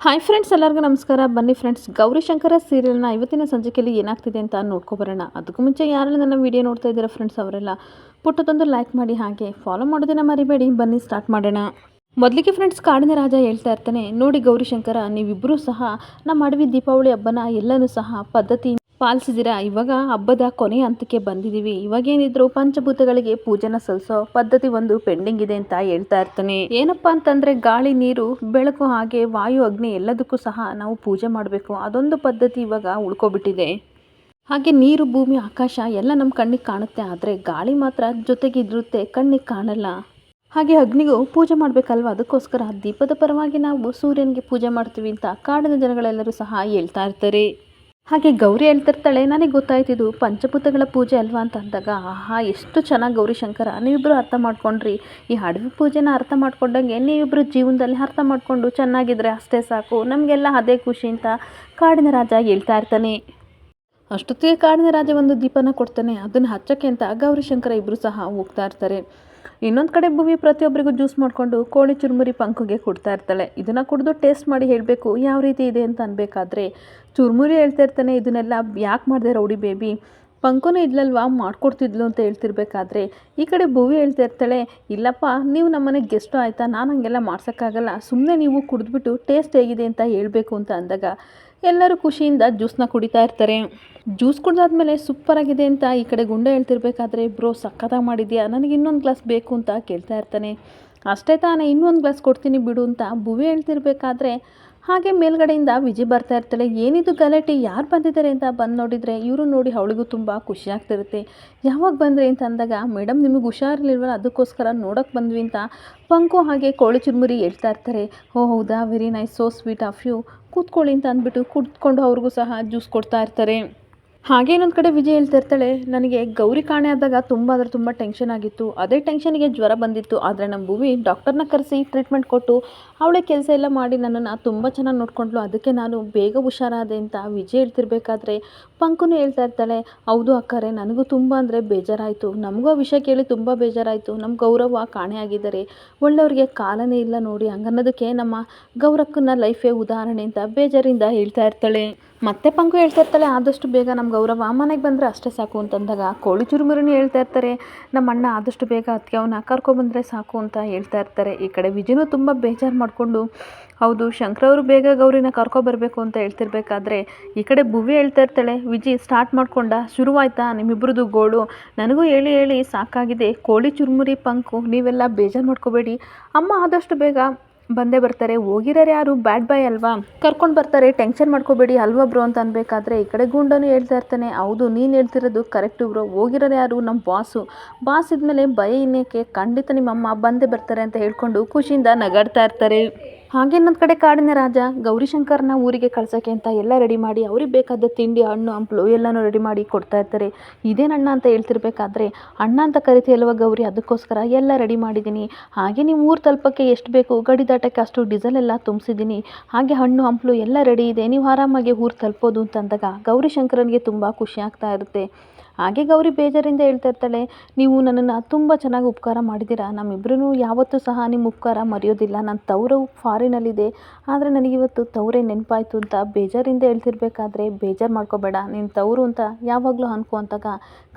Hi friends ಎಲ್ಲರಿಗೂ ನಮಸ್ಕಾರ. ಬನ್ನಿ ಫ್ರೆಂಡ್ಸ್ ಗೌರಿಶಂಕರ ಸೀರಿಯಲ್ನ ಇವತ್ತಿನ ಸಂಚಿಕೆಯಲ್ಲಿ ಏನಾಗ್ತಿದೆ ಅಂತ ನೋಡ್ಕೊಬರೋಣ ಅದಕ್ಕೂ ಮುಂಚೆ ಯಾರೆಲ್ಲ ನನ್ನ ವಿಡಿಯೋ ನೋಡ್ತಾ ಇದ್ದೀರಾ ಫ್ರೆಂಡ್ಸ್ ಅವರೆಲ್ಲ, ಪುಟ್ಟದೊಂದು ಲೈಕ್ ಮಾಡಿ ಹಾಗೆ ಫಾಲೋ ಮಾಡೋದನ್ನ ಮರಿಬೇಡಿ. ಬನ್ನಿ ಸ್ಟಾರ್ಟ್ ಮಾಡೋಣ. ಮೊದಲಿಗೆ ಫ್ರೆಂಡ್ಸ್ ಕಾಡಿನ ರಾಜ ಹೇಳ್ತಾ ಇರ್ತಾನೆ, ನೋಡಿ ಗೌರಿ ಶಂಕರ ನೀವಿಬ್ಬರೂ ಸಹ ನಮ್ಮ ಅಡವಿ ದೀಪಾವಳಿ ಹಬ್ಬನ ಎಲ್ಲನೂ ಸಹ ಪದ್ಧತಿ ಪಾಲಿಸಿದಿರಾ? ಇವಾಗ ಹಬ್ಬದ ಕೊನೆ ಹಂತಕ್ಕೆ ಬಂದಿದ್ದೀವಿ ಇವಾಗೇನಿದ್ರು ಪಂಚಭೂತಗಳಿಗೆ ಪೂಜೆನ ಸಲ್ಲಿಸೋ ಪದ್ಧತಿ ಒಂದು ಪೆಂಡಿಂಗ್ ಇದೆ ಅಂತ ಹೇಳ್ತಾ ಇರ್ತಾನೆ. ಏನಪ್ಪಾ ಅಂತಂದ್ರೆ ಗಾಳಿ, ನೀರು, ಬೆಳಕು ಹಾಗೆ ವಾಯು, ಅಗ್ನಿ ಎಲ್ಲದಕ್ಕೂ ಸಹ ನಾವು ಪೂಜೆ ಮಾಡಬೇಕು. ಅದೊಂದು ಪದ್ಧತಿ ಇವಾಗ ಉಳ್ಕೊಬಿಟ್ಟಿದೆ. ಹಾಗೆ ನೀರು, ಭೂಮಿ, ಆಕಾಶ ಎಲ್ಲ ನಮ್ಮ ಕಣ್ಣಿಗೆ ಕಾಣುತ್ತೆ. ಆದರೆ ಗಾಳಿ ಮಾತ್ರ ಜೊತೆಗಿರುತ್ತೆ ಕಣ್ಣಿಗೆ ಕಾಣಲ್ಲ. ಹಾಗೆ ಅಗ್ನಿಗೂ ಪೂಜೆ ಮಾಡಬೇಕಲ್ವ? ಅದಕ್ಕೋಸ್ಕರ ದೀಪದ ಪರವಾಗಿ ನಾವು ಸೂರ್ಯನಿಗೆ ಪೂಜೆ ಮಾಡ್ತೀವಿ ಅಂತ ಕಾಡಿನ ಜನಗಳೆಲ್ಲರೂ ಸಹ ಹೇಳ್ತಾ ಇರ್ತಾರೆ. ಹಾಗೆ ಗೌರಿ ಹೇಳ್ತಿರ್ತಾಳೆ ನನಗೆ ಗೊತ್ತಾಯ್ತಿದು ಪಂಚಭೂತಗಳ ಪೂಜೆ ಅಲ್ವಾ ಅಂತ ಅಂದಾಗ, ಆಹಾ, ಎಷ್ಟು ಚೆನ್ನಾಗಿ ಗೌರಿ ಶಂಕರ. ನೀವಿಬ್ಬರು ಅರ್ಥ ಮಾಡ್ಕೊಂಡ್ರಿ. ಈ ಅಡವಿ ಪೂಜೆನ ಅರ್ಥ ಮಾಡ್ಕೊಂಡಂಗೆ ನೀವಿಬ್ಬರು ಜೀವನದಲ್ಲಿ ಅರ್ಥ ಮಾಡಿಕೊಂಡು ಚೆನ್ನಾಗಿದ್ರೆ ಅಷ್ಟೇ ಸಾಕು. ನಮಗೆಲ್ಲ ಅದೇ ಖುಷಿ ಅಂತ ಕಾಡಿನ ರಾಜ ಹೇಳ್ತಾ ಇರ್ತಾನೆ. ಅಷ್ಟೊತ್ತಿಗೆ ಕಾಡಿನ ರಾಜ ಒಂದು ದೀಪನ ಕೊಡ್ತಾನೆ. ಅದನ್ನು ಹಚ್ಚಕ್ಕೆ ಅಂತ ಗೌರಿಶಂಕರ ಇಬ್ಬರು ಸಹ ಹೋಗ್ತಾ ಇರ್ತಾರೆ. ಇನ್ನೊಂದು ಕಡೆ ಭೂಮಿ ಪ್ರತಿಯೊಬ್ಬರಿಗೂ ಜ್ಯೂಸ್ ಮಾಡಿಕೊಂಡು ಕೋಳಿ ಚುರುಮುರಿ ಪಂಕುಗೆ ಕೊಡ್ತಾ ಇರ್ತಾಳೆ. ಇದನ್ನು ಕುಡಿದು ಟೇಸ್ಟ್ ಮಾಡಿ ಹೇಳಬೇಕು, ಯಾವ ರೀತಿ ಇದೆ ಅಂತ ಅನ್ಬೇಕಾದ್ರೆ, ಚುರುಮುರಿ ಹೇಳ್ತಾ ಇರ್ತಾನೆ, ಇದನ್ನೆಲ್ಲ ಯಾಕೆ ಮಾಡಿದೆ ರೌಡಿ ಬೇಬಿ? ಪಂಕುನೂ ಇದ್ಲಲ್ವಾ, ಮಾಡ್ಕೊಡ್ತಿದ್ಲು ಅಂತ ಹೇಳ್ತಿರ್ಬೇಕಾದ್ರೆ, ಈ ಕಡೆ ಭೂವಿ ಹೇಳ್ತಾ ಇರ್ತಾಳೆ, ಇಲ್ಲಪ್ಪ, ನೀವು ನಮ್ಮನೆಗೆ ಗೆಸ್ಟು ಆಯಿತಾ, ನಾನು ಹಂಗೆಲ್ಲ ಮಾಡ್ಸೋಕ್ಕಾಗಲ್ಲ ಸುಮ್ಮನೆ ನೀವು ಕುಡಿದ್ಬಿಟ್ಟು ಟೇಸ್ಟ್ ಹೇಗಿದೆ ಅಂತ ಹೇಳಬೇಕು ಅಂತ ಅಂದಾಗ ಎಲ್ಲರೂ ಖುಷಿಯಿಂದ ಜ್ಯೂಸ್ನ ಕುಡಿತಾ ಇರ್ತಾರೆ. ಜ್ಯೂಸ್ ಕುಡ್ದಾದ್ಮೇಲೆ ಸೂಪರ್ ಆಗಿದೆ ಅಂತ ಈ ಕಡೆ ಗುಂಡ ಹೇಳ್ತಿರ್ಬೇಕಾದ್ರೆ, ಬ್ರೋ ಸಕ್ಕತ್ತಾಗಿ ಮಾಡಿದ್ಯಾ? ನನಗೆ ಇನ್ನೊಂದು ಗ್ಲಾಸ್ ಬೇಕು ಅಂತ ಕೇಳ್ತಾ ಇರ್ತಾನೆ. ಅಷ್ಟೇ ತಾನೇ, ಇನ್ನೊಂದು ಗ್ಲಾಸ್ ಕೊಡ್ತೀನಿ ಬಿಡು ಅಂತ ಭುವಿ ಹೇಳ್ತಿರ್ಬೇಕಾದ್ರೆ, ಹಾಗೆ ಮೇಲ್ಗಡೆಯಿಂದ ವಿಜಯ್ ಬರ್ತಾ ಇರ್ತಾಳೆ. ಏನಿದು ಗಲಾಟೆ? ಯಾರು ಬಂದಿದ್ದಾರೆ ಅಂತ ಬಂದು ನೋಡಿದರೆ ಇವರು ನೋಡಿ ಅವಳಿಗೂ ತುಂಬ ಖುಷಿ ಆಗ್ತಿರುತ್ತೆ. ಯಾವಾಗ ಬಂದರೆ ಅಂತ ಅಂದಾಗ ಮೇಡಮ್ ನಿಮಗೆ ಹುಷಾರಿರ್ಲಿಲ್ವಲ್ಲ, ಅದಕ್ಕೋಸ್ಕರ ನೋಡೋಕೆ ಬಂದ್ವಿ ಅಂತ ಪಂಕು ಹಾಗೆ ಕೋಳಿ ಚುರುಮುರಿ ಹೇಳ್ತಾ ಇರ್ತಾರೆ. ಓ, ಹೌದಾ? Very nice so sweet of you ಕೂತ್ಕೊಳ್ಳಿ ಅಂತ ಅಂದ್ಬಿಟ್ಟು ಕೂತ್ಕೊಂಡು ಅವ್ರಿಗೂ ಸಹ ಜ್ಯೂಸ್ ಕೊಡ್ತಾ ಇರ್ತಾರೆ. ಹಾಗೆ ಇನ್ನೊಂದು ಕಡೆ ವಿಜಯ್ ಹೇಳ್ತಾ ಇರ್ತಾಳೆ ನನಗೆ ಗೌರಿ ಕಾಣೆ ಆದಾಗ ತುಂಬ ಅಂದರೆ ತುಂಬ ಟೆನ್ಷನ್ ಆಗಿತ್ತು. ಅದೇ ಟೆನ್ಷನ್ಗೆ ಜ್ವರ ಬಂದಿತ್ತು. ಆದರೆ ನಮ್ಮ ಭೂಮಿ ಡಾಕ್ಟರ್ನ ಕರೆಸಿ ಟ್ರೀಟ್ಮೆಂಟ್ ಕೊಟ್ಟು ಅವಳೇ ಕೆಲಸ ಎಲ್ಲ ಮಾಡಿ ನನ್ನನ್ನು ತುಂಬ ಚೆನ್ನಾಗಿ ನೋಡ್ಕೊಂಡ್ಲು ಅದಕ್ಕೆ ನಾನು ಬೇಗ ಹುಷಾರಾದೆ ಅಂತ ವಿಜಯ್ ಹೇಳ್ತಿರ್ಬೇಕಾದ್ರೆ ಪಂಕುನು ಹೇಳ್ತಾ ಇರ್ತಾಳೆ, ಹೌದು ಅಕ್ಕರೆ, ನನಗೂ ತುಂಬ ಅಂದರೆ ಬೇಜಾರಾಯಿತು. ನಮಗೂ ವಿಷಯ ಕೇಳಿ ತುಂಬ ಬೇಜಾರಾಯಿತು. ನಮ್ಮ ಗೌರವ ಕಾಣೆ ಆಗಿದ್ದಾರೆ. ಒಳ್ಳೆಯವ್ರಿಗೆ ಕಾಲನೇ ಇಲ್ಲ ನೋಡಿ. ಹಂಗನ್ನೋದಕ್ಕೆ ನಮ್ಮ ಗೌರಕ್ಕನ್ನ ಲೈಫೇ ಉದಾಹರಣೆ ಅಂತ ಬೇಜಾರಿಂದ ಹೇಳ್ತಾ ಇರ್ತಾಳೆ. ಮತ್ತೆ ಪಂಕು ಹೇಳ್ತಾ ಇರ್ತಾಳೆ, ಆದಷ್ಟು ಬೇಗ ನಮ್ಮ ಗೌರವ ಮನೆಗೆ ಬಂದರೆ ಅಷ್ಟೇ ಸಾಕು ಅಂತಂದಾಗ ಕೋಳಿ ಚುರುಮುರಿನೂ ಹೇಳ್ತಾ ಇರ್ತಾರೆ. ನಮ್ಮ ಅಣ್ಣ ಆದಷ್ಟು ಬೇಗ ಅದಕ್ಕೆ ಅವನ್ನ ಕರ್ಕೊಬಂದರೆ ಸಾಕು ಅಂತ ಹೇಳ್ತಾ ಇರ್ತಾರೆ. ಈ ಕಡೆ ವಿಜಯನೂ ತುಂಬ ಬೇಜಾರು ಮಾಡಿಕೊಂಡು, ಹೌದು ಶಂಕರವರು ಬೇಗ ಗೌರಿನ ಕರ್ಕೊಬರಬೇಕು ಅಂತ ಹೇಳ್ತಿರ್ಬೇಕಾದ್ರೆ, ಈ ಕಡೆ ಭುವಿ ಹೇಳ್ತಾ ಇರ್ತಾಳೆ, ವಿಜಿ ಸ್ಟಾರ್ಟ್ ಮಾಡ್ಕೊಂಡ, ಶುರುವಾಯ್ತಾ? ನಿಮ್ಮಿಬ್ಬರದ್ದು ಗೋಳು. ನನಗೂ ಹೇಳಿ ಹೇಳಿ ಸಾಕಾಗಿದೆ. ಕೋಳಿ ಚುರುಮುರಿ, ಪಂಕು, ನೀವೆಲ್ಲ ಬೇಜಾರು ಮಾಡ್ಕೋಬೇಡಿ. ಅಮ್ಮ ಆದಷ್ಟು ಬೇಗ ಬಂದೇ ಬರ್ತಾರೆ. ಹೋಗಿರೋರು ಯಾರು? ಬ್ಯಾಡ್ ಬಾಯ್ ಅಲ್ವಾ? ಕರ್ಕೊಂಡು ಬರ್ತಾರೆ. ಟೆನ್ಷನ್ ಮಾಡ್ಕೋಬೇಡಿ. ಅಲ್ವಾ ಬ್ರೋ ಅಂತ ಅನ್ಬೇಕಾದ್ರೆ ಈ ಕಡೆ ಗುಂಡನು ಹೇಳ್ತಾ ಇರ್ತಾನೆ. ಹೌದು, ನೀನು ಹೇಳ್ತಿರೋದು ಕರೆಕ್ಟು ಬ್ರೋ. ಹೋಗಿರೋರು ಯಾರು? ನಮ್ಮ ಬಾಸು. ಬಾಸ್ ಇದ್ಮೇಲೆ ಭಯ ಇನ್ನೇಕೆ? ಖಂಡಿತ ನಿಮ್ಮಮ್ಮ ಬಂದೇ ಬರ್ತಾರೆ ಅಂತ ಹೇಳ್ಕೊಂಡು ಖುಷಿಯಿಂದ ನಗಾಡ್ತಾ ಇರ್ತಾರೆ. ಹಾಗೆ ಇನ್ನೊಂದು ಕಡೆ ಕಾಡಿನ ರಾಜ, ಗೌರಿಶಂಕರ್ನ ಊರಿಗೆ ಕಳ್ಸೋಕ್ಕೆ ಅಂತ ಎಲ್ಲ ರೆಡಿ ಮಾಡಿ, ಅವ್ರಿಗೆ ಬೇಕಾದ ತಿಂಡಿ, ಹಣ್ಣು, ಹಂಪಲು ಎಲ್ಲನೂ ರೆಡಿ ಮಾಡಿ ಕೊಡ್ತಾ ಇರ್ತಾರೆ. ಇದೇನು ಅಣ್ಣ ಅಂತ ಹೇಳ್ತಿರ್ಬೇಕಾದ್ರೆ, ಅಣ್ಣ ಅಂತ ಕರಿತೀಯಲ್ವ ಗೌರಿ? ಅದಕ್ಕೋಸ್ಕರ ಎಲ್ಲ ರೆಡಿ ಮಾಡಿದ್ದೀನಿ. ಹಾಗೆ ನೀವು ಊರು ತಲುಪಕ್ಕೆ ಎಷ್ಟು ಬೇಕು? ಗಡಿ ದಾಟಕ್ಕೆ ಅಷ್ಟು ಡೀಸೆಲ್ ಎಲ್ಲ ತುಂಬಿಸಿದ್ದೀನಿ. ಹಾಗೆ ಹಣ್ಣು, ಹಂಪಲು ಎಲ್ಲ ರೆಡಿ ಇದೆ. ನೀವು ಆರಾಮಾಗಿ ಊರು ತಲುಪೋದು ಅಂತಂದಾಗ ಗೌರಿಶಂಕರನಿಗೆ ತುಂಬ ಖುಷಿ ಆಗ್ತಾ ಇರುತ್ತೆ. ಹಾಗೆ ಗೌರಿ ಬೇಜಾರಿಂದ ಹೇಳ್ತಾ ಇರ್ತಾಳೆ, ನೀವು ನನ್ನನ್ನು ತುಂಬ ಚೆನ್ನಾಗಿ ಉಪಕಾರ ಮಾಡಿದ್ದೀರಾ? ನಮ್ಮಿಬ್ಬರೂ ಯಾವತ್ತೂ ಸಹ ನಿಮ್ಮ ಉಪಕಾರ ಮರೆಯೋದಿಲ್ಲ. ನನ್ನ ತವರು ಫಾರಿನಲ್ಲಿದೆ. ಆದರೆ ನನಗಿವತ್ತು ತವರೇ ನೆನಪಾಯಿತು ಅಂತ ಬೇಜಾರಿಂದ ಹೇಳ್ತಿರ್ಬೇಕಾದ್ರೆ ಬೇಜಾರು ಮಾಡ್ಕೋಬೇಡ. ನಿನ್ನ ತವರು ಅಂತ ಯಾವಾಗಲೂ ಅನ್ಕೋ ಅಂತಾಗ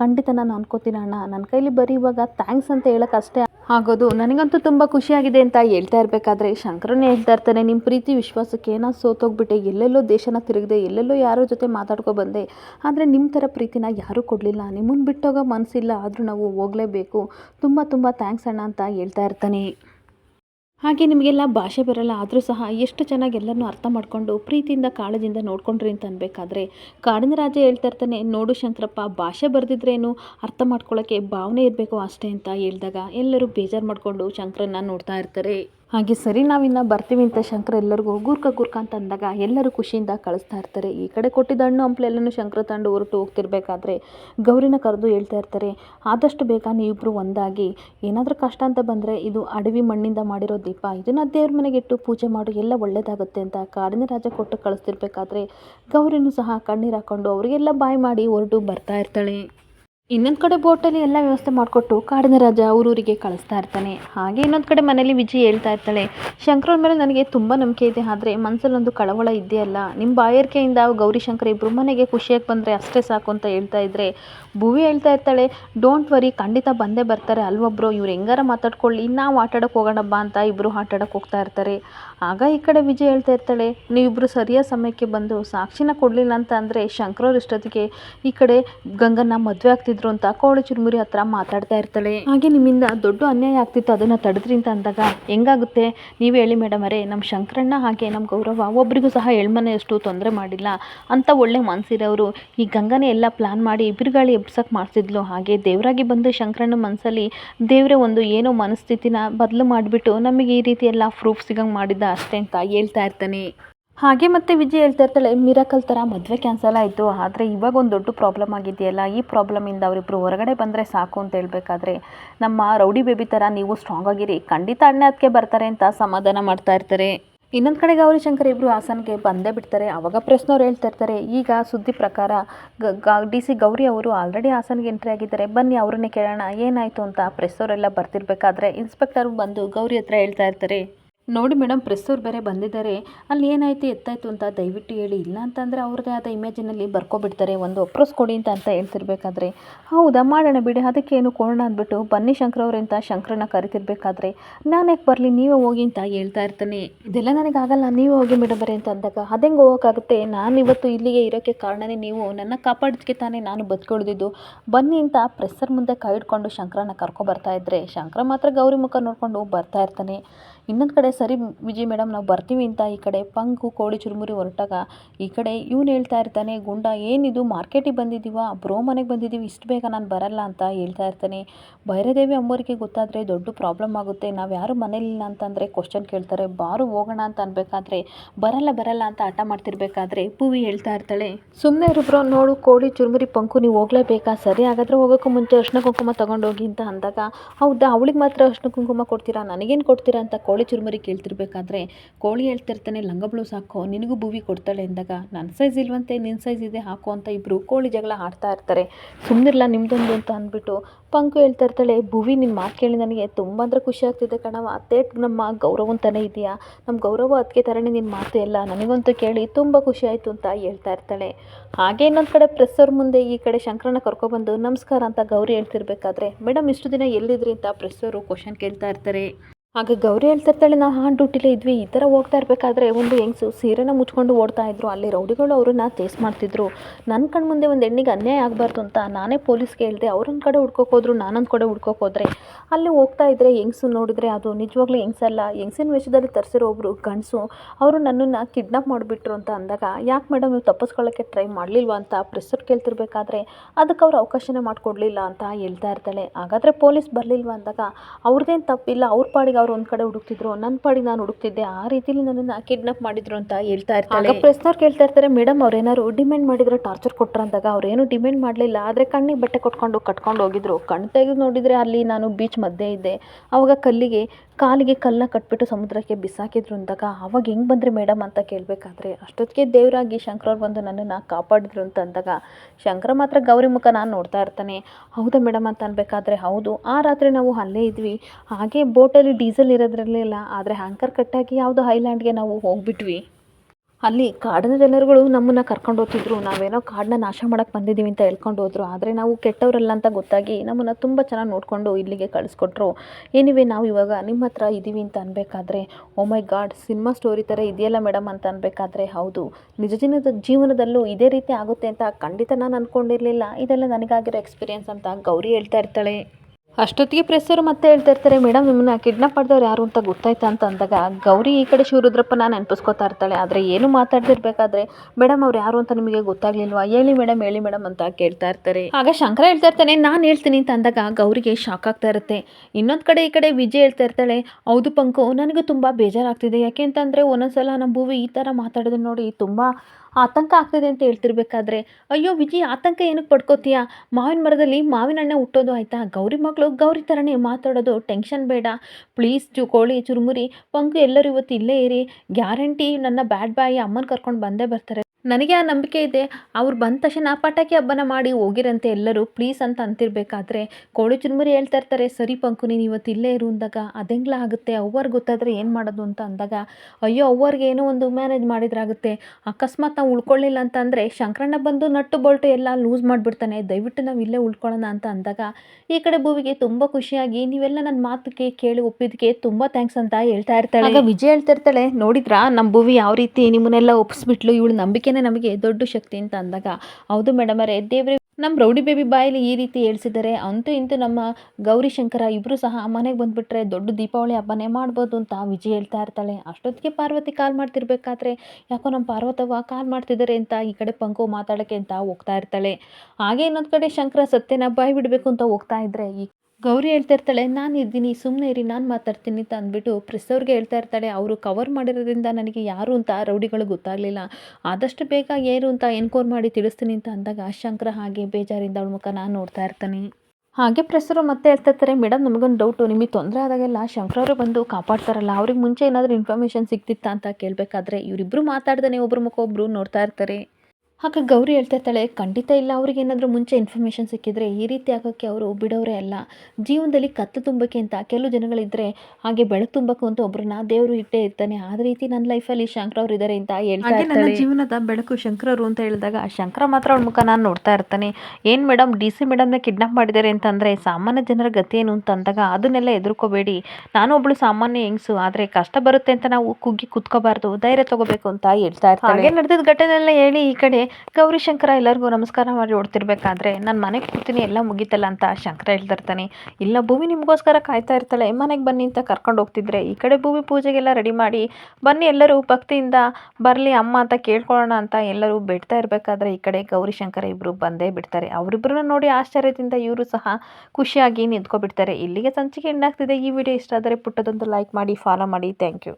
ಖಂಡಿತ ನಾನು ಅನ್ಕೋತೀನಿ ಅಣ್ಣ. ನನ್ನ ಕೈಲಿ ಬರೀ ಇವಾಗ ಥ್ಯಾಂಕ್ಸ್ ಅಂತ ಹೇಳೋಕೆ ಅಷ್ಟೇ ಆಗೋದು ನನಗಂತೂ ತುಂಬ ಖುಷಿಯಾಗಿದೆ ಅಂತ ಹೇಳ್ತಾ ಇರಬೇಕಾದ್ರೆ ಶಂಕರನೇ ಹೇಳ್ತಾ ಇರ್ತಾನೆ ನಿಮ್ಮ ಪ್ರೀತಿ ವಿಶ್ವಾಸಕ್ಕೆ ನಾನು ಸೋತೋಗ್ಬಿಟ್ಟೆ, ಎಲ್ಲೆಲ್ಲೋ ದೇಶನ ತಿರುಗಿದೆ, ಎಲ್ಲೆಲ್ಲೋ ಯಾರೋ ಜೊತೆ ಮಾತಾಡ್ಕೊ ಬಂದೆ, ಆದರೆ ನಿಮ್ಮ ಥರ ಪ್ರೀತಿನ ಯಾರೂ ಕೊಡಲಿಲ್ಲ ನಿಮ್ಮನ್ನು ಬಿಟ್ಟೋಗೋ ಮನಸ್ಸಿಲ್ಲ ಆದರೂ ನಾವು ಹೋಗಲೇಬೇಕು, ತುಂಬ ತುಂಬ ಥ್ಯಾಂಕ್ಸ್ ಅಣ್ಣ ಅಂತ ಹೇಳ್ತಾ ಇರ್ತಾನೆ. ಹಾಗೆ ನಿಮಗೆಲ್ಲ ಭಾಷೆ ಬರಲ್ಲ ಆದರೂ ಸಹ ಎಷ್ಟು ಚೆನ್ನಾಗಿ ಎಲ್ಲರನ್ನೂ ಅರ್ಥ ಮಾಡಿಕೊಂಡು ಪ್ರೀತಿಯಿಂದ ಕಾಳಜಿಯಿಂದ ನೋಡ್ಕೊಂಡ್ರಿ ಅಂತ ಅನ್ಬೇಕಾದ್ರೆ ಕಾಡಿನ ರಾಜ ಹೇಳ್ತಾ ಇರ್ತಾನೆ, ನೋಡು ಶಂಕರಪ್ಪ, ಭಾಷೆ ಬರೆದಿದ್ರೇನು ಅರ್ಥ ಮಾಡ್ಕೊಳ್ಳೋಕ್ಕೆ ಭಾವನೆ ಇರಬೇಕು ಅಷ್ಟೇ ಅಂತ ಹೇಳಿದಾಗ ಎಲ್ಲರೂ ಬೇಜಾರು ಮಾಡಿಕೊಂಡು ಶಂಕರನ್ನ ನೋಡ್ತಾ ಇರ್ತಾರೆ. ಹಾಗೆ ಸರಿ, ನಾವಿನ್ನು ಬರ್ತೀವಿ ಅಂತ ಶಂಕರ ಎಲ್ಲರಿಗೂ ಗೂರ್ಕ ಗೂರ್ಕ ಅಂತ ಅಂದಾಗ ಎಲ್ಲರೂ ಖುಷಿಯಿಂದ ಕಳಿಸ್ತಾ ಇರ್ತಾರೆ. ಈ ಕಡೆ ಕೊಟ್ಟಿದ್ದ ಹಣ್ಣು ಹಂಪ್ಲೆಲ್ಲನೂ ಶಂಕರ ತಂಡು ಹೊರಟು ಹೋಗ್ತಿರ್ಬೇಕಾದ್ರೆ ಗೌರಿನ ಕರೆದು ಹೇಳ್ತಾ ಇರ್ತಾರೆ, ಆದಷ್ಟು ಬೇಗ ನೀವಿಬ್ಬರು ಒಂದಾಗಿ, ಏನಾದರೂ ಕಷ್ಟ ಅಂತ ಬಂದರೆ ಇದು ಅಡವಿ ಮಣ್ಣಿಂದ ಮಾಡಿರೋ ದೀಪ, ಇದನ್ನು ದೇವ್ರ ಮನೆಗೆ ಇಟ್ಟು ಪೂಜೆ ಮಾಡು, ಎಲ್ಲ ಒಳ್ಳೆಯದಾಗುತ್ತೆ ಅಂತ ಕಾಡಿನ ರಾಜ ಕೊಟ್ಟು ಕಳಿಸ್ತಿರ್ಬೇಕಾದ್ರೆ ಗೌರಿನೂ ಸಹ ಕಣ್ಣೀರು ಹಾಕ್ಕೊಂಡು ಅವರಿಗೆಲ್ಲ ಬಾಯ್ ಮಾಡಿ ಹೊರಟು ಬರ್ತಾ ಇರ್ತಾಳೆ. ಇನ್ನೊಂದು ಕಡೆ ಬೋಟಲ್ಲಿ ಎಲ್ಲ ವ್ಯವಸ್ಥೆ ಮಾಡಿಕೊಟ್ಟು ಕಾಡಿನ ರಾಜ ಊರೂರಿಗೆ ಕಳಿಸ್ತಾ ಇರ್ತಾನೆ. ಹಾಗೆ ಇನ್ನೊಂದು ಕಡೆ ಮನೇಲಿ ವಿಜಯ್ ಹೇಳ್ತಾ ಇರ್ತಾಳೆ, ಶಂಕರವ್ರ ಮೇಲೆ ನನಗೆ ತುಂಬ ನಂಬಿಕೆ ಇದೆ, ಆದರೆ ಮನಸ್ಸಲ್ಲೊಂದು ಕಳವಳ ಇದೆಯಲ್ಲ ನಿಮ್ಮ ಬಾಯರ್ಕೆಯಿಂದ ಗೌರಿ ಶಂಕರ್ ಇಬ್ಬರು ಮನೆಗೆ ಖುಷಿಯಾಗಿ ಬಂದರೆ ಅಷ್ಟೇ ಸಾಕು ಅಂತ ಹೇಳ್ತಾ ಇದ್ದರೆ ಭುವಿ ಹೇಳ್ತಾ ಇರ್ತಾಳೆ ಡೋಂಟ್ ವರಿ ಖಂಡಿತ ಬಂದೇ ಬರ್ತಾರೆ ಅಲ್ವೊಬ್ರು. ಇವ್ರು ಹೆಂಗಾರ ಮಾತಾಡ್ಕೊಳ್ಳಿ, ನಾವು ಆಟಾಡೋಕೆ ಹೋಗೋಣ ಬಾ ಅಂತ ಇಬ್ಬರು ಆಟಾಡೋಕೆ ಹೋಗ್ತಾ ಇರ್ತಾರೆ. ಆಗ ಈ ಕಡೆ ವಿಜಯ್ ಹೇಳ್ತಾ ಇರ್ತಾಳೆ ನೀವಿಬ್ಬರು ಸರಿಯಾದ ಸಮಯಕ್ಕೆ ಬಂದು ಸಾಕ್ಷಿನ ಕೊಡಲಿಲ್ಲ ಅಂತ ಅಂದರೆ ಶಂಕರವ್ರ ಇಷ್ಟೊತ್ತಿಗೆ ಈ ಕಡೆ ಗಂಗನ್ನ ಮದುವೆ ಆಗ್ತಿದ್ರು ಅಂತ ಕೋಳಿ ಚುರುಮುರಿ ಹತ್ರ ಮಾತಾಡ್ತಾ ಇರ್ತಾಳೆ. ಹಾಗೆ ನಿಮ್ಮಿಂದ ದೊಡ್ಡ ಅನ್ಯಾಯ ಆಗ್ತಿತ್ತು, ಅದನ್ನ ತಡೆದ್ರಿ ಅಂತ ಅಂದಾಗ ಹೆಂಗಾಗುತ್ತೆ? ನೀವು ಹೇಳಿ ಮೇಡಮ್ ಅರೇ ನಮ್ಮ ಶಂಕರಣ್ಣ ಹಾಗೆ ನಮ್ಮ ಗೌರವ ಒಬ್ರಿಗೂ ಸಹ ಎಳ್ಮನೆಯಷ್ಟು ತೊಂದರೆ ಮಾಡಿಲ್ಲ. ಅಂತ ಒಳ್ಳೆ ಮನಸ್ಸಿರೋರು ಈ ಗಂಗನೇ ಎಲ್ಲ ಪ್ಲಾನ್ ಮಾಡಿ ಬಿರುಗಾಳಿ ಎಬ್ಸಕ್ಕೆ ಮಾಡಿಸಿದ್ಲು. ಹಾಗೆ ದೇವರಾಗಿ ಬಂದು ಶಂಕರಣ್ಣ ಮನಸ್ಸಲ್ಲಿ ದೇವರೇ ಒಂದು ಏನೋ ಮನಸ್ಥಿತಿನ ಬದಲು ಮಾಡಿಬಿಟ್ಟು ನಮಗೆ ಈ ರೀತಿ ಎಲ್ಲ ಪ್ರೂಫ್ ಸಿಗಂಗೆ ಮಾಡಿದ್ದ ಅಷ್ಟೇ ಅಂತ ಹೇಳ್ತಾ ಇರ್ತಾನೆ. ಹಾಗೆ ಮತ್ತೆ ವಿಜಯ್ ಹೇಳ್ತಾ ಇರ್ತಾಳೆ ಮಿರಾಕಲ್ ಥರ ಮದುವೆ ಕ್ಯಾನ್ಸಲ್ ಆಯಿತು, ಆದರೆ ಇವಾಗ ಒಂದು ದೊಡ್ಡ ಪ್ರಾಬ್ಲಮ್ ಆಗಿದೆಯಲ್ಲ, ಈ ಪ್ರಾಬ್ಲಮಿಂದ ಅವರಿಬ್ಬರು ಹೊರಗಡೆ ಬಂದರೆ ಸಾಕು ಅಂತ ಹೇಳ್ಬೇಕಾದ್ರೆ, ನಮ್ಮ ರೌಡಿ ಬೇಬಿ ಥರ ನೀವು ಸ್ಟ್ರಾಂಗ್ ಆಗಿರಿ, ಖಂಡಿತ ಅಣ್ಣ ಅದಕ್ಕೆ ಬರ್ತಾರೆ ಅಂತ ಸಮಾಧಾನ ಮಾಡ್ತಾ ಇರ್ತಾರೆ. ಇನ್ನೊಂದು ಕಡೆ ಗೌರಿ ಶಂಕರ್ ಇಬ್ಬರು ಹಾಸನ್ಗೆ ಬಂದೇ ಬಿಡ್ತಾರೆ. ಅವಾಗ ಪ್ರೆಸ್ನವ್ರು ಹೇಳ್ತಾ ಇರ್ತಾರೆ, ಈಗ ಸುದ್ದಿ ಪ್ರಕಾರ ಡಿ ಸಿ ಗೌರಿ ಅವರು ಆಲ್ರೆಡಿ ಹಾಸನ್ಗೆ ಎಂಟ್ರಿ ಆಗಿದ್ದಾರೆ, ಬನ್ನಿ ಅವ್ರನ್ನೇ ಕೇಳೋಣ, ಏನಾಯಿತು ಅಂತ ಪ್ರೆಸ್ನವರೆಲ್ಲ ಬರ್ತಿರ್ಬೇಕಾದ್ರೆ ಇನ್ಸ್ಪೆಕ್ಟರ್ ಬಂದು ಗೌರಿ ಹತ್ರ ಹೇಳ್ತಾ ಇರ್ತಾರೆ. ನೋಡಿ ಮೇಡಮ್, ಪ್ರೆಸ್ಸವ್ರು ಬೇರೆ ಬಂದಿದ್ದಾರೆ. ಅಲ್ಲಿ ಏನಾಯಿತು, ಎತ್ತಾಯಿತು ಅಂತ ದಯವಿಟ್ಟು ಹೇಳಿ. ಇಲ್ಲ ಅಂತಂದರೆ ಅವ್ರದ್ದೇ ಆದ ಇಮೇಜಿನಲ್ಲಿ ಬರ್ಕೊಬಿಡ್ತಾರೆ. ಒಂದು ಅಪ್ರೋಸ್ ಕೊಡಿ ಅಂತ ಅಂತ ಹೇಳ್ತಿರ್ಬೇಕಾದ್ರೆ. ಹೌದಾ, ಮಾಡೋಣ ಬಿಡಿ. ಅದಕ್ಕೇನು ಕೊಡೋಣ ಅಂದ್ಬಿಟ್ಟು ಬನ್ನಿ ಶಂಕರವ್ರೆ ಅಂತ ಶಂಕರನ್ನ ಕರಿತಿರ್ಬೇಕಾದ್ರೆ. ನಾನು ಯಾಕೆ ಬರಲಿ? ನೀವೇ ಹೋಗಿ ಅಂತ ಹೇಳ್ತಾ ಇರ್ತಾನೆ. ಇದೆಲ್ಲ ನನಗಾಗಲ್ಲ. ನೀವೇ ಹೋಗಿ ಮೇಡಮ್ ಬರೀ ಅಂತ ಅಂದಾಗ, ಅದೆಂಗೆ ಹೋಗೋಕ್ಕಾಗುತ್ತೆ? ನಾನು ಇವತ್ತು ಇಲ್ಲಿಗೆ ಇರೋಕ್ಕೆ ಕಾರಣನೇ ನೀವು. ನನ್ನ ಕಾಪಾಡೋದಕ್ಕೆ ತಾನೇ ನಾನು ಬದುಕೊಳ್ದಿದ್ದು. ಬನ್ನಿ ಅಂತ ಪ್ರೆಸ್ಸರ್ ಮುಂದೆ ಕೈ ಹಿಡ್ಕೊಂಡು ಶಂಕರನ ಕರ್ಕೊಬರ್ತಾ ಬರ್ತಾ ಇದ್ರೆ, ಶಂಕರ ಮಾತ್ರ ಗೌರಿ ಮುಖ ನೋಡಿಕೊಂಡು ಬರ್ತಾ ಇರ್ತಾನೆ. ಇನ್ನೊಂದು ಕಡೆ, ಸರಿ ವಿಜಯ್ ಮೇಡಮ್ ನಾವು ಬರ್ತೀವಿ ಅಂತ. ಈ ಕಡೆ ಪಂಕು, ಕೋಳಿ ಚುರುಮುರಿ ಹೊರಟಾಗ ಈ ಕಡೆ ಇವನು ಹೇಳ್ತಾ ಇರ್ತಾನೆ, ಗುಂಡ, ಏನಿದು? ಮಾರ್ಕೆಟಿಗೆ ಬಂದಿದ್ದೀವ? ಬ್ರೋ ಮನೆಗೆ ಬಂದಿದ್ದೀವಿ, ಇಷ್ಟು ಬೇಗ ನಾನು ಬರಲ್ಲ ಅಂತ ಹೇಳ್ತಾ ಇರ್ತಾನೆ. ಭೈರದೇವಿ ಅಮ್ಮೋರಿಗೆ ಗೊತ್ತಾದರೆ ದೊಡ್ಡ ಪ್ರಾಬ್ಲಮ್ ಆಗುತ್ತೆ. ನಾವು ಯಾರು ಮನೇಲಿಲ್ಲ ಅಂತಂದರೆ ಕ್ವಶನ್ ಕೇಳ್ತಾರೆ. ಬಾರು ಹೋಗೋಣ ಅಂತ ಅನ್ಬೇಕಾದ್ರೆ, ಬರಲ್ಲ ಬರಲ್ಲ ಅಂತ ಆಟ ಮಾಡ್ತಿರ್ಬೇಕಾದ್ರೆ, ಪೂವಿ ಹೇಳ್ತಾ ಇರ್ತಾಳೆ. ಸುಮ್ಮನೆ ಇರಿಬ್ರೋ ನೋಡು, ಕೋಳಿ ಚುರುಮುರಿ, ಪಂಕು, ನೀವು ಹೋಗ್ಲೇಬೇಕಾ? ಸರಿ, ಹಾಗಾದ್ರೆ ಹೋಗೋಕ್ಕೂ ಮುಂಚೆ ಅರ್ಶಿನ ಕುಂಕುಮ ತಗೊಂಡೋಗಿ ಅಂತ ಅಂದಾಗ, ಹೌದಾ, ಅವಳಿಗೆ ಮಾತ್ರ ಅರ್ಶಿನ ಕುಂಕುಮ ಕೊಡ್ತೀರಾ? ನನಗೇನು ಕೊಡ್ತೀರಾ? ಅಂತ ಕೋಳಿ ಚುರುಮುರಿ ಕೇಳ್ತಿರ್ಬೇಕಾದ್ರೆ ಕೋಳಿ ಹೇಳ್ತಿರ್ತಾನೆ ಲಂಗ ಬ್ಲೌಸ್ ಹಾಕೋ ನಿನಗೂ ಭೂವಿ ಕೊಡ್ತಾಳೆ ಅಂದಾಗ ನನ್ನ ಸೈಜ್ ಇಲ್ವಂತೆ ನಿನ್ನ ಸೈಜ್ ಇದೆ, ಹಾಕೋ ಅಂತ ಇಬ್ಬರು ಕೋಳಿ ಜಗಳ ಆಡ್ತಾ ಇರ್ತಾರೆ. ಸುಮ್ಮನಿರಲ್ಲ ನಿಮ್ದೊಂದು ಅಂತ ಅಂದ್ಬಿಟ್ಟು ಪಂಕು ಹೇಳ್ತಾ ಇರ್ತಾಳೆ ಭುವಿ ನಿನ್ನ ಮಾತು ಕೇಳಿ ನನಗೆ ತುಂಬ ಅಂದರೆ ಖುಷಿ ಆಗ್ತಿದೆ ಕಣವ ಅತ್ತೆ ನಮ್ಮ ಗೌರವ ಅಂತಾನೆ ಇದೆಯಾ ನಮ್ಮ ಗೌರವ ಅದಕ್ಕೆ ಥರನೇ ನಿನ್ನ ಮಾತು ಎಲ್ಲ ನನಗಂತೂ ಕೇಳಿ ತುಂಬ ಖುಷಿ ಆಯಿತು ಅಂತ ಹೇಳ್ತಾ ಇರ್ತಾಳೆ. ಹಾಗೆ ಇನ್ನೊಂದು ಕಡೆ ಪ್ರೆಸ್ಸವ್ರ ಮುಂದೆ ಈ ಕಡೆ ಶಂಕರನ ಕರ್ಕೊಬಂದು ನಮಸ್ಕಾರ ಅಂತ ಗೌರಿ ಹೇಳ್ತಿರ್ಬೇಕಾದ್ರೆ, ಮೇಡಮ್ ಇಷ್ಟು ದಿನ ಎಲ್ಲಿದ್ರಿ? ಅಂತ ಪ್ರೆಸ್ ಅವರು ಕ್ವಶನ್ ಕೇಳ್ತಾ ಇರ್ತಾರೆ. ಆಗ ಗೌರಿ ಹೇಳ್ತಾ ಇರ್ತಾಳೆ ನಾವು ಹಾಂ ಡ್ಯೂಟಿಲೇ ಇದ್ವಿ, ಈ ಥರ ಹೋಗ್ತಾ ಇರಬೇಕಾದ್ರೆ ಒಂದು ಹೆಂಗ್ಸು ಸೀರೆನ ಮುಚ್ಕೊಂಡು ಓಡ್ತಾ ಇದ್ರು. ಅಲ್ಲಿ ರೌಡಿಗಳು ಅವ್ರನ್ನ ತೇಸ್ ಮಾಡ್ತಿದ್ರು. ನನ್ನ ಕಣ್ಣು ಮುಂದೆ ಒಂದು ಹೆಣ್ಣಿಗೆ ಅನ್ಯಾಯ ಆಗಬಾರ್ದು ಅಂತ ನಾನೇ ಪೊಲೀಸ್ಗೆ ಹೇಳಿದೆ ಅವ್ರೊಂದು ಕಡೆ ಹುಡ್ಕೋಕೆ ಹೋದ್ರು, ನಾನೊಂದು ಕಡೆ ಹುಡ್ಕೋಕೆ ಅಲ್ಲಿ ಹೋಗ್ತಾ ಇದ್ದರೆ ಹೆಂಗ್ಸು ನೋಡಿದ್ರೆ ಅದು ನಿಜವಾಗ್ಲೂ ಹೆಂಗ್ಸಲ್ಲ ಹೆಂಗ್ಸಿನ ವೇಷದಲ್ಲಿ ತರಿಸಿರೋ ಒಬ್ಬರು ಗಂಡಸು, ಅವರು ನನ್ನನ್ನು ಕಿಡ್ನಾಪ್ ಮಾಡಿಬಿಟ್ರು ಅಂತ ಅಂದಾಗ, ಯಾಕೆ ಮೇಡಮ್ ನೀವು ತಪ್ಪಿಸ್ಕೊಳ್ಳೋಕ್ಕೆ ಟ್ರೈ ಮಾಡಲಿಲ್ವಾ ಅಂತ ಪ್ರೆಸರ್ ಕೇಳ್ತಿರ್ಬೇಕಾದ್ರೆ ಅದಕ್ಕೆ ಅವ್ರು ಅವಕಾಶನೇ ಮಾಡಿಕೊಡ್ಲಿಲ್ಲ ಅಂತ ಹೇಳ್ತಾ ಇರ್ತಾಳೆ. ಹಾಗಾದರೆ ಪೊಲೀಸ್ ಬರಲಿಲ್ವಾ ಅಂದಾಗ ಅವ್ರದ್ದೇನು ತಪ್ಪಿಲ್ಲ, ಅವ್ರ ಪಾಡಿಗೆ ಅವ್ರು ಒಂದು ಕಡೆ ಹುಡುಕ್ತಿದ್ರು ನನ್ನ ಪಾಡಿ ನಾನು ಹುಡುಕ್ತಿದ್ದೆ, ಆ ರೀತಿಲಿ ನನ್ನನ್ನು ಕಿಡ್ನಾಪ್ ಮಾಡಿದ್ರು ಅಂತ ಹೇಳ್ತಾ ಇರ್ತಾರೆ ಪ್ರೆಸ್ನವ್ರು ಕೇಳ್ತಾ ಇರ್ತಾರೆ, ಮೇಡಮ್, ಅವ್ರು ಏನಾದ್ರು ಡಿಮ್ಯಾಂಡ್ ಮಾಡಿದ್ರೆ ಟಾರ್ಚರ್ ಕೊಟ್ರ ಅಂದಾಗ ಅವ್ರು ಏನು ಡಿಮ್ಯಾಂಡ್ ಮಾಡಲಿಲ್ಲ, ಆದರೆ ಕಣ್ಣಿಗೆ ಬಟ್ಟೆ ಕೊಟ್ಕೊಂಡು ಕಟ್ಕೊಂಡು ಹೋಗಿದ್ರು. ಕಣ್ಣು ತೆಗೆದು ನೋಡಿದರೆ ಅಲ್ಲಿ ನಾನು ಬೀಚ್ ಮಧ್ಯೆ ಇದ್ದೆ. ಅವಾಗ ಕಲ್ಲಿಗೆ, ಕಾಲಿಗೆ ಕಲ್ಲನ್ನ ಕಟ್ಬಿಟ್ಟು ಸಮುದ್ರಕ್ಕೆ ಬಿಸಾಕಿದ್ರು ಅಂದಾಗ ಅವಾಗ ಹೆಂಗ್ ಬಂದ್ರಿ ಮೇಡಮ್? ಅಂತ ಕೇಳಬೇಕಾದ್ರೆ, ಅಷ್ಟೊತ್ತಿಗೆ ದೇವರಾಗಿ ಶಂಕರವ್ರು ಬಂದು ನನ್ನನ್ನು ಕಾಪಾಡಿದ್ರು ಅಂತ ಅಂದಾಗ, ಶಂಕರ ಮಾತ್ರ ಗೌರಿ ಮುಖ ನಾನು ನೋಡ್ತಾ ಇರ್ತಾನೆ. ಹೌದಾ ಮೇಡಮ್ ಅಂತ ಅನ್ಬೇಕಾದ್ರೆ, ಹೌದು, ಆ ರಾತ್ರಿ ನಾವು ಅಲ್ಲೇ ಇದ್ವಿ. ಹಾಗೆ ಬೋಟಲ್ಲಿ ಡೀಸೆಲ್ ಇರೋದ್ರಲ್ಲಿಲ್ಲ ಆದರೆ ಹ್ಯಾಂಕರ್ ಕಟ್ಟಾಗಿ ಯಾವುದೋ ಹೈಲ್ಯಾಂಡ್ಗೆ ನಾವು ಹೋಗ್ಬಿಟ್ವಿ. ಅಲ್ಲಿ ಕಾಡಿನ ಜನರುಗಳು ನಮ್ಮನ್ನು ಕರ್ಕೊಂಡು ಹೋಗ್ತಿದ್ರು. ನಾವೇನೋ ಕಾಡನ್ನ ನಾಶ ಮಾಡೋಕ್ಕೆ ಬಂದಿದ್ದೀವಿ ಅಂತ ಹೇಳ್ಕೊಂಡು ಹೋದ್ರು. ಆದರೆ ನಾವು ಕೆಟ್ಟವರಲ್ಲ ಅಂತ ಗೊತ್ತಾಗಿ ನಮ್ಮನ್ನು ತುಂಬ ಚೆನ್ನಾಗಿ ನೋಡಿಕೊಂಡು ಇಲ್ಲಿಗೆ ಕಳಿಸ್ಕೊಟ್ರು. ಏನಿವೆ ನಾವು ಇವಾಗ ನಿಮ್ಮ ಹತ್ರ ಇದ್ದೀವಿ ಅಂತ ಅನ್ಬೇಕಾದ್ರೆ oh my god cinema story ಥರ ಇದೆಯಲ್ಲ ಮೇಡಮ್ ಅಂತ ಅನ್ಬೇಕಾದ್ರೆ, ಹೌದು, ನಿಜ ಜೀವನದ, ಜೀವನದಲ್ಲೂ ಇದೇ ರೀತಿ ಆಗುತ್ತೆ ಅಂತ ಖಂಡಿತ ನಾನು ಅಂದ್ಕೊಂಡಿರಲಿಲ್ಲ ಇದೆಲ್ಲ ನನಗಾಗಿರೋ ಎಕ್ಸ್ಪೀರಿಯನ್ಸ್ ಅಂತ ಗೌರಿ ಹೇಳ್ತಾ ಇರ್ತಾಳೆ. ಅಷ್ಟೊತ್ತಿಗೆ ಪ್ರೆಸ್ಸರು ಮತ್ತೆ ಹೇಳ್ತಾ ಇರ್ತಾರೆ, ಮೇಡಮ್, ನಿಮ್ಮನ್ನ ಕಿಡ್ನಾಪ್ ಮಾಡಿದವ್ರು ಯಾರು ಅಂತ ಗೊತ್ತಾಯ್ತಾ? ಅಂತ ಅಂದಾಗ, ಗೌರಿ ಈ ಕಡೆ ಶಿವರುದ್ರಪ್ಪನ ನೆನಪಿಸ್ಕೋತಾ ಇರ್ತಾಳೆ. ಆದರೆ ಏನು ಮಾತಾಡ್ತಿರ್ಬೇಕಾದ್ರೆ, ಮೇಡಮ್, ಅವ್ರು ಯಾರು ಅಂತ ನಿಮಗೆ ಗೊತ್ತಾಗ್ಲಿಲ್ವಾ? ಹೇಳಿ ಮೇಡಮ್ ಹೇಳಿ ಮೇಡಮ್ ಅಂತ ಕೇಳ್ತಾ ಇರ್ತಾರೆ. ಆಗ ಶಂಕರ ಹೇಳ್ತಾ ಇರ್ತಾನೆ, ನಾನು ಹೇಳ್ತೀನಿ ಅಂತ ಅಂದಾಗ ಗೌರಿಗೆ ಶಾಕ್ ಆಗ್ತಾ ಇರುತ್ತೆ. ಇನ್ನೊಂದು ಕಡೆ ಈ ಕಡೆ ವಿಜಯ್ ಹೇಳ್ತಾ ಇರ್ತಾಳೆ, ಹೌದು ಪಂಕು, ನನಗೂ ತುಂಬ ಬೇಜಾರಾಗ್ತಿದೆ. ಯಾಕೆ ಅಂತಂದರೆ ಒಂದೊಂದ್ಸಲ ನಮ್ಮ ಭೂವಿ ಈ ಥರ ಮಾತಾಡೋದನ್ನ ನೋಡಿ ತುಂಬ ಆತಂಕ ಆಗ್ತಿದೆ ಅಂತ ಹೇಳ್ತಿರ್ಬೇಕಾದ್ರೆ, ಅಯ್ಯೋ ವಿಜಿ, ಆತಂಕ ಏನಕ್ಕೆ ಪಡ್ಕೋತೀಯ? ಮಾವಿನ ಮರದಲ್ಲಿ ಮಾವಿನ ಹಣ್ಣೆ ಹುಟ್ಟೋದು ಆಯಿತಾ? ಗೌರಿ ಮಗಳು ಗೌರಿ ಥರನೇ ಮಾತಾಡೋದು ಟೆನ್ಷನ್ ಬೇಡ. ಪ್ಲೀಸ್ ಚು, ಕೋಳಿ ಚುರುಮುರಿ ಪಂಕು ಎಲ್ಲರೂ ಇವತ್ತು ಇಲ್ಲೇ ಇರಿ. ಗ್ಯಾರಂಟಿ ನನ್ನ ಬ್ಯಾಡ್ ಬಾಯಿ ಅಮ್ಮನ ಕರ್ಕೊಂಡು ಬಂದೇ ಬರ್ತಾರೆ. ನನಗೆ ಆ ನಂಬಿಕೆ ಇದೆ. ಅವ್ರು ಬಂದ ತಕ್ಷಣ ಪಟಾಕಿ ಹಬ್ಬನ ಮಾಡಿ ಹೋಗಿರಂತೆ ಎಲ್ಲರೂ. ಪ್ಲೀಸ್ ಅಂತ ಅಂತಿರಬೇಕಾದ್ರೆ ಕೋಳಿ ಚುರುಮುರಿ ಹೇಳ್ತಾ ಇರ್ತಾರೆ, ಸರಿ ಪಂಕು ನೀನು ಇವತ್ತು ಇಲ್ಲೇ ಇರು ಅಂದಾಗ. ಅದೆಂಗ್ಲ ಆಗುತ್ತೆ? ಅವ್ವರ್ ಗೊತ್ತಾದರೆ ಏನು ಮಾಡೋದು ಅಂತ ಅಂದಾಗ, ಅಯ್ಯೋ, ಅವ್ವರ್ಗೆ ಏನೋ ಒಂದು ಮ್ಯಾನೇಜ್ ಮಾಡಿದ್ರಾಗುತ್ತೆ. ಅಕಸ್ಮಾತ್ ನಾವು ಉಳ್ಕೊಳ್ಳಿಲ್ಲ ಅಂತ ಅಂದರೆ ಶಂಕರಣ್ಣ ಬಂದು ನಟ್ಟು ಬೋಲ್ಟು ಎಲ್ಲ ಲೂಸ್ ಮಾಡಿಬಿಡ್ತಾನೆ. ದಯವಿಟ್ಟು ನಾವು ಇಲ್ಲೇ ಉಳ್ಕೊಳ್ಳೋಣ ಅಂತ ಅಂದಾಗ, ಈ ಕಡೆ ಭೂವಿಗೆ ತುಂಬ ಖುಷಿಯಾಗಿ, ನೀವೆಲ್ಲ ನನ್ನ ಮಾತಿಗೆ ಕೇಳಿ ಒಪ್ಪಿದ್ದಕ್ಕೆ ತುಂಬ ಥ್ಯಾಂಕ್ಸ್ ಅಂತ ಹೇಳ್ತಾ ಇರ್ತಾಳೆ. ಆಗ ವಿಜಯ್ ಹೇಳ್ತಾ ಇರ್ತಾಳೆ, ನೋಡಿದ್ರಾ ನಮ್ಮ ಭೂವಿ ಯಾವ ರೀತಿ ನಿಮ್ಮನ್ನೆಲ್ಲ ಒಪ್ಪಿಸ್ಬಿಟ್ಲು ಇವಳು ನಮಗೆ ದೊಡ್ಡ ಶಕ್ತಿ ಅಂತ ಅಂದಾಗ, ಹೌದು ಮೇಡಮರೇ ದೇವ್ರಿ ನಮ್ಮ ರೌಡಿ ಬೇಬಿ ಬಾಯಲ್ಲಿ ಈ ರೀತಿ ಹೇಳ್ಸಿದ್ದಾರೆ ಅಂತೂ ಇಂತೂ ನಮ್ಮ ಗೌರಿ ಶಂಕರ ಇಬ್ಬರು ಸಹ ಮನೆಗೆ ಬಂದುಬಿಟ್ರೆ ದೊಡ್ಡ ದೀಪಾವಳಿ ಹಬ್ಬನೇ ಮಾಡ್ಬೋದು ಅಂತ ವಿಜಯ್ ಹೇಳ್ತಾ ಇರ್ತಾಳೆ. ಅಷ್ಟೊತ್ತಿಗೆ ಪಾರ್ವತಿ ಕಾಲ್ ಮಾಡ್ತಿರ್ಬೇಕಾದ್ರೆ, ಯಾಕೋ ನಮ್ಮ ಪಾರ್ವತವ್ವ ಕಾಲ್ ಮಾಡ್ತಿದ್ದಾರೆ ಅಂತ ಈ ಕಡೆ ಪಂಕು ಮಾತಾಡೋಕ್ಕೆ ಅಂತ ಹೋಗ್ತಾ ಇರ್ತಾಳೆ. ಹಾಗೆ ಇನ್ನೊಂದು ಕಡೆ ಶಂಕರ ಸತ್ಯನ ಬಾಯಿ ಬಿಡಬೇಕು ಅಂತ ಹೋಗ್ತಾ ಇದ್ರೆ, ಈ ಗೌರಿ ಹೇಳ್ತಾ ಇರ್ತಾಳೆ, ನಾನು ಇದ್ದೀನಿ ಸುಮ್ಮನೆ ಇರಿ, ನಾನು ಮಾತಾಡ್ತೀನಿ ಅಂತ ಅಂದ್ಬಿಟ್ಟು ಪ್ರೆಸ್ ಅವ್ರಿಗೆ ಹೇಳ್ತಾ ಇರ್ತಾಳೆ, ಅವರು ಕವರ್ ಮಾಡಿರೋದ್ರಿಂದ ನನಗೆ ಯಾರು ಅಂತ ರೌಡಿಗಳು ಗೊತ್ತಾಗಲಿಲ್ಲ. ಆದಷ್ಟು ಬೇಗ ಏನು ಅಂತ ಎನ್ಕೋರ್ ಮಾಡಿ ತಿಳಿಸ್ತೀನಿ ಅಂತ ಅಂದಾಗ ಶಂಕರ ಹಾಗೆ ಬೇಜಾರಿಂದ ಅವಳ ಮುಖ ನಾನು ನೋಡ್ತಾ ಇರ್ತಾನೆ. ಹಾಗೆ ಪ್ರೆಸ್ಸರು ಮತ್ತೆ ಹೇಳ್ತಾ ಇರ್ತಾರೆ ಮೇಡಮ್ ನಮಗೊಂದು ಡೌಟು ನಿಮಗೆ ತೊಂದರೆ ಆದಾಗೆಲ್ಲ ಶಂಕರವರು ಬಂದು ಕಾಪಾಡ್ತಾರಲ್ಲ, ಅವ್ರಿಗೆ ಮುಂಚೆ ಏನಾದರೂ ಇನ್ಫಾರ್ಮೇಷನ್ ಸಿಗ್ತಿತ್ತಾ ಅಂತ ಕೇಳಬೇಕಾದ್ರೆ ಇವರಿಬ್ಬರು ಮಾತಾಡ್ದೇ ಒಬ್ಬರ ಮುಖ ಒಬ್ಬರು ನೋಡ್ತಾ ಇರ್ತಾರೆ. ಆಗ ಗೌರಿ ಹೇಳ್ತಾ ಇರ್ತಾಳೆ ಖಂಡಿತ ಇಲ್ಲ ಅವ್ರಿಗೆ ಏನಾದರೂ ಮುಂಚೆ ಇನ್ಫಾರ್ಮೇಷನ್ ಸಿಕ್ಕಿದ್ರೆ ಈ ರೀತಿ ಆಗೋಕ್ಕೆ ಅವರು ಬಿಡೋರೇ ಅಲ್ಲ. ಜೀವನದಲ್ಲಿ ಕತ್ತು ತುಂಬಕ್ಕೆ ಅಂತ ಕೆಲವು ಜನಗಳಿದ್ದರೆ ಹಾಗೆ ಬೆಳಕು ತುಂಬಕ್ಕೂ ಅಂತ ಒಬ್ಬರನ್ನ ದೇವರು ಇಟ್ಟೇ ಇರ್ತಾನೆ. ಆ ರೀತಿ ನನ್ನ ಲೈಫಲ್ಲಿ ಶಂಕರ ಅವರು ಇದ್ದಾರೆ ಅಂತ ಹೇಳ್ತಾ ನನ್ನ ಜೀವನದ ಬೆಳಕು ಶಂಕರರು ಅಂತ ಹೇಳಿದಾಗ ಶಂಕರ ಮಾತ್ರ ಅವ್ರ ಮುಖ ನಾನು ನೋಡ್ತಾ ಇರ್ತಾನೆ. ಏನು ಮೇಡಮ್ ಡಿ ಸಿ ಮೇಡಮ್ನ ಕಿಡ್ನಾಪ್ ಮಾಡಿದ್ದಾರೆ ಅಂತಂದರೆ ಸಾಮಾನ್ಯ ಜನರ ಗತಿ ಏನು ಅಂತ ಅಂದಾಗ ಅದನ್ನೆಲ್ಲ ಎದುರ್ಕೋಬೇಡಿ ನಾನು ಒಬ್ಳು ಸಾಮಾನ್ಯ ಹೆಂಗಸು ಆದರೆ ಕಷ್ಟ ಬರುತ್ತೆ ಅಂತ ನಾವು ಕುಗ್ಗಿ ಕುತ್ಕೋಬಾರ್ದು ಧೈರ್ಯ ತಗೋಬೇಕು ಅಂತ ಹೇಳ್ತಾ ಇರ್ತಾರೆ ಹಾಗೆ ನಡೆದಿದ್ದ ಘಟನೆ ಎಲ್ಲ ಹೇಳಿ ಈ ಕಡೆ ಗೌರಿ ಶಂಕರ ಎಲ್ಲರಿಗೂ ನಮಸ್ಕಾರ ಮಾಡಿ ಓಡ್ತಿರ್ಬೇಕಾದ್ರೆ ನಾನು ಮನೆಗೆ ಕೂತೀನಿ, ಎಲ್ಲ ಮುಗೀತಲ್ಲ ಅಂತ ಶಂಕರ ಹೇಳ್ತಾ ಇರ್ತಾನೆ. ಇಲ್ಲ ಭೂಮಿ ನಿಮಗೋಸ್ಕರ ಕಾಯ್ತಾ ಇರ್ತಾಳೆ, ಮನೆಗೆ ಬನ್ನಿ ಅಂತ ಕರ್ಕೊಂಡು ಹೋಗ್ತಿದ್ರೆ ಈ ಕಡೆ ಭೂಮಿ ಪೂಜೆಗೆಲ್ಲ ರೆಡಿ ಮಾಡಿ, ಬನ್ನಿ ಎಲ್ಲರೂ ಭಕ್ತಿಯಿಂದ ಬರಲಿ ಅಮ್ಮ ಅಂತ ಕೇಳ್ಕೊಳ್ಳೋಣ ಅಂತ ಎಲ್ಲರೂ ಬಿಡ್ತಾ ಇರಬೇಕಾದ್ರೆ ಈ ಕಡೆ ಗೌರಿ ಶಂಕರ ಇಬ್ಬರು ಬಂದೇ ಬಿಡ್ತಾರೆ. ಅವರಿಬ್ಬರನ್ನ ನೋಡಿ ಆಶ್ಚರ್ಯದಿಂದ ಇವರು ಸಹ ಖುಷಿಯಾಗಿ ನಿಂತ್ಕೊಬಿಡ್ತಾರೆ. ಇಲ್ಲಿಗೆ ಸಂಚಿಕೆ ಹೆಣ್ಣಾಗ್ತಿದೆ ಈ ವಿಡಿಯೋ ಇಷ್ಟ ಆದರೆ ಪುಟ್ಟದೊಂದು ಲೈಕ್ ಮಾಡಿ ಫಾಲೋ ಮಾಡಿ. Thank you